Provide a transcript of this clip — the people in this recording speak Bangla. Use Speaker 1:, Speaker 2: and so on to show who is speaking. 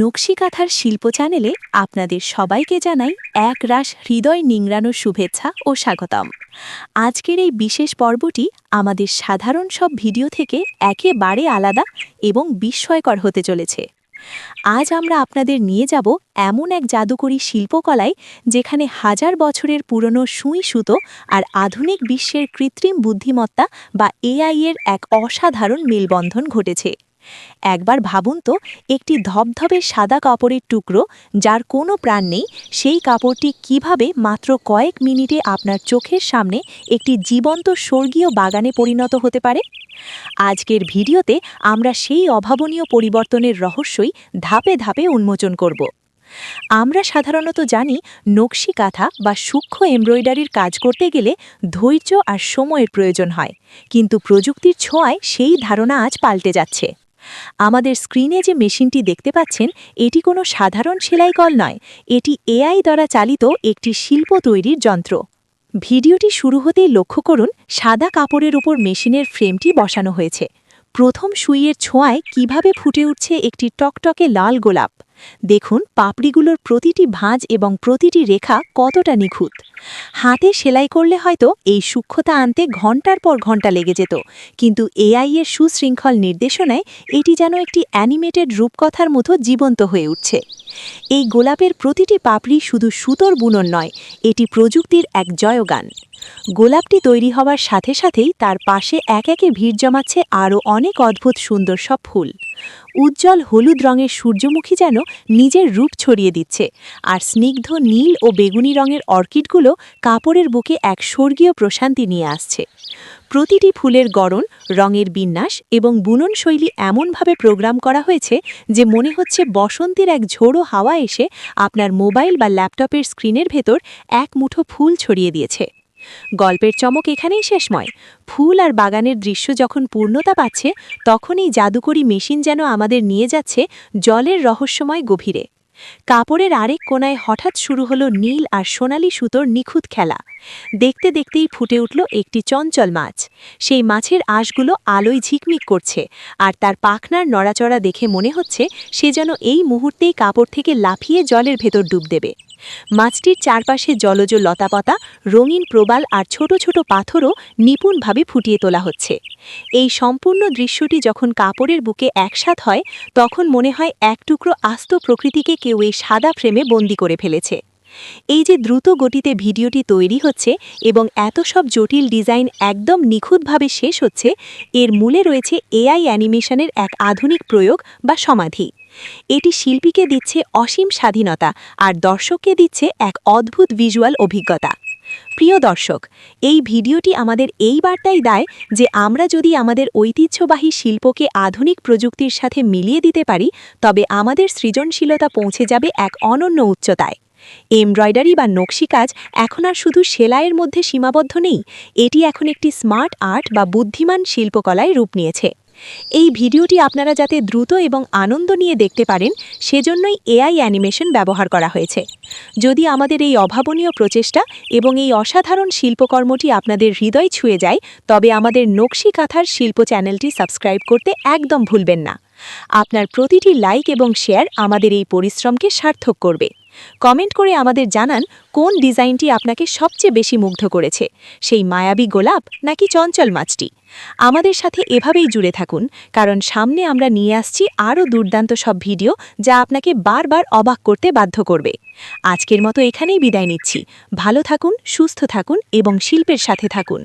Speaker 1: নকশিকাথার শিল্প চ্যানেলে আপনাদের সবাইকে জানাই এক রাস হৃদয় নিংড়ানোর শুভেচ্ছা ও স্বাগতম। আজকের এই বিশেষ পর্বটি আমাদের সাধারণ সব ভিডিও থেকে একেবারে আলাদা এবং বিস্ময়কর হতে চলেছে। আজ আমরা আপনাদের নিয়ে যাব এমন এক জাদুকরী শিল্পকলায় যেখানে হাজার বছরের পুরনো সুই সুতো আর আধুনিক বিশ্বের কৃত্রিম বুদ্ধিমত্তা বা এআই এর এক অসাধারণ মেলবন্ধন ঘটেছে। একবার ভাবুন তো, একটি ধবধবে সাদা কাপড়ের টুকরো যার কোনো প্রাণ নেই, সেই কাপড়টি কীভাবে মাত্র কয়েক মিনিটে আপনার চোখের সামনে একটি জীবন্ত স্বর্গীয় বাগানে পরিণত হতে পারে? আজকের ভিডিওতে আমরা সেই অভাবনীয় পরিবর্তনের রহস্যই ধাপে ধাপে উন্মোচন করব। আমরা সাধারণত জানি, নকশি কাঁথা বা সূক্ষ্ম এমব্রয়ডারির কাজ করতে গেলে ধৈর্য আর সময়ের প্রয়োজন হয়, কিন্তু প্রযুক্তির ছোঁয়ায় সেই ধারণা আজ পাল্টে যাচ্ছে। আমাদের স্ক্রিনে যে মেশিনটি দেখতে পাচ্ছেন, এটি কোনো সাধারণ সেলাই কল নয়। এটি এআই দ্বারা চালিত একটি শিল্প তৈরির যন্ত্র। ভিডিওটি শুরু হতেই লক্ষ্য করুন, সাদা কাপড়ের উপর মেশিনের ফ্রেমটি বসানো হয়েছে। প্রথম সুইয়ের ছোঁয়ায় কীভাবে ফুটে উঠছে একটি টকটকে লাল গোলাপ। দেখুন, পাপড়িগুলোর প্রতিটি ভাঁজ এবং প্রতিটি রেখা কতটা নিখুঁত। হাতে সেলাই করলে হয়তো এই সূক্ষ্মতা আনতে ঘণ্টার পর ঘণ্টা লেগে যেত। কিন্তু এআই এর সুশৃঙ্খল নির্দেশনায় এটি যেন একটি অ্যানিমেটেড রূপকথার মতো জীবন্ত হয়ে উঠছে। এই গোলাপের প্রতিটি পাপড়ি শুধু সুতোর বুনন নয়, এটি প্রযুক্তির এক জয়গান। গোলাপটি তৈরি হওয়ার সাথে সাথেই তার পাশে এক একে ভিড় জমাচ্ছে আরও অনেক অদ্ভুত সুন্দর সব ফুল। উজ্জ্বল হলুদ রঙের সূর্যমুখী যেন নিজের রূপ ছড়িয়ে দিচ্ছে, আর স্নিগ্ধ নীল ও বেগুনি রঙের অর্কিডগুলো কাপড়ের বুকে এক স্বর্গীয় প্রশান্তি নিয়ে আসছে। প্রতিটি ফুলের গড়ন, রঙের বিন্যাস এবং বুনন শৈলী এমনভাবে প্রোগ্রাম করা হয়েছে যে মনে হচ্ছে বসন্তের এক ঝোড়ো হাওয়া এসে আপনার মোবাইল বা ল্যাপটপের স্ক্রিনের ভেতর এক মুঠো ফুল ছড়িয়ে দিয়েছে। গল্পের চমক এখানেই শেষময় ফুল আর বাগানের দৃশ্য যখন পূর্ণতা পাচ্ছে, তখনই জাদুকরি মেশিন যেন আমাদের নিয়ে যাচ্ছে জলের রহস্যময় গভীরে। কাপড়ের আরেক কোনায় হঠাৎ শুরু হলো নীল আর সোনালি সুতোর নিখুঁত খেলা। দেখতে দেখতেই ফুটে উঠল একটি চঞ্চল মাছ। সেই মাছের আঁশগুলো আলোয় ঝিকমিক করছে আর তার পাখনার নড়াচড়া দেখে মনে হচ্ছে সে যেন এই মুহূর্তেই কাপড় থেকে লাফিয়ে জলের ভেতর ডুব দেবে। মাছটির চারপাশে জলজ লতাপাতা, রঙিন প্রবাল আর ছোট ছোট পাথরও নিপুণভাবে ফুটিয়ে তোলা হচ্ছে। এই সম্পূর্ণ দৃশ্যটি যখন কাপড়ের বুকে একসাথ হয়, তখন মনে হয় এক টুকরো আস্ত প্রকৃতিকে কেউ এই সাদা ফ্রেমে বন্দি করে ফেলেছে। এই যে দ্রুত গতিতে ভিডিওটি তৈরি হচ্ছে এবং এত সব জটিল ডিজাইন একদম নিখুঁতভাবে শেষ হচ্ছে, এর মূলে রয়েছে এআই অ্যানিমেশনের এক আধুনিক প্রয়োগ বা সমাধি। এটি শিল্পীকে দিচ্ছে অসীম স্বাধীনতা আর দর্শককে দিচ্ছে এক অদ্ভুত ভিজুয়াল অভিজ্ঞতা। প্রিয় দর্শক, এই ভিডিওটি আমাদের এই বার্তাই দেয় যে আমরা যদি আমাদের ঐতিহ্যবাহী শিল্পকে আধুনিক প্রযুক্তির সাথে মিলিয়ে দিতে পারি, তবে আমাদের সৃজনশীলতা পৌঁছে যাবে এক অনন্য উচ্চতায়। এমব্রয়ডারি বা নকশি কাজ এখন আর শুধু সেলাইয়ের মধ্যে সীমাবদ্ধ নেই, এটি এখন একটি স্মার্ট আর্ট বা বুদ্ধিমান শিল্পকলায় রূপ নিয়েছে। এই ভিডিওটি আপনারা যাতে দ্রুত এবং আনন্দ নিয়ে দেখতে পারেন, সেজন্যই এআই অ্যানিমেশন ব্যবহার করা হয়েছে। যদি আমাদের এই অভাবনীয় প্রচেষ্টা এবং এই অসাধারণ শিল্পকর্মটি আপনাদের হৃদয় ছুঁয়ে যায়, তবে আমাদের নকশি কাঁথার শিল্প চ্যানেলটি সাবস্ক্রাইব করতে একদম ভুলবেন না। আপনার প্রতিটি লাইক এবং শেয়ার আমাদের এই পরিশ্রমকে সার্থক করবে। কমেন্ট করে আমাদের জানান কোন ডিজাইনটি আপনাকে সবচেয়ে বেশি মুগ্ধ করেছে, সেই মায়াবী গোলাপ নাকি চঞ্চল মাছটি? আমাদের সাথে এভাবেই জুড়ে থাকুন, কারণ সামনে আমরা নিয়ে আসছি আরও দুর্দান্ত সব ভিডিও যা আপনাকে বারবার অবাক করতে বাধ্য করবে। আজকের মতো এখানেই বিদায় নিচ্ছি। ভালো থাকুন, সুস্থ থাকুন এবং শিল্পের সাথে থাকুন।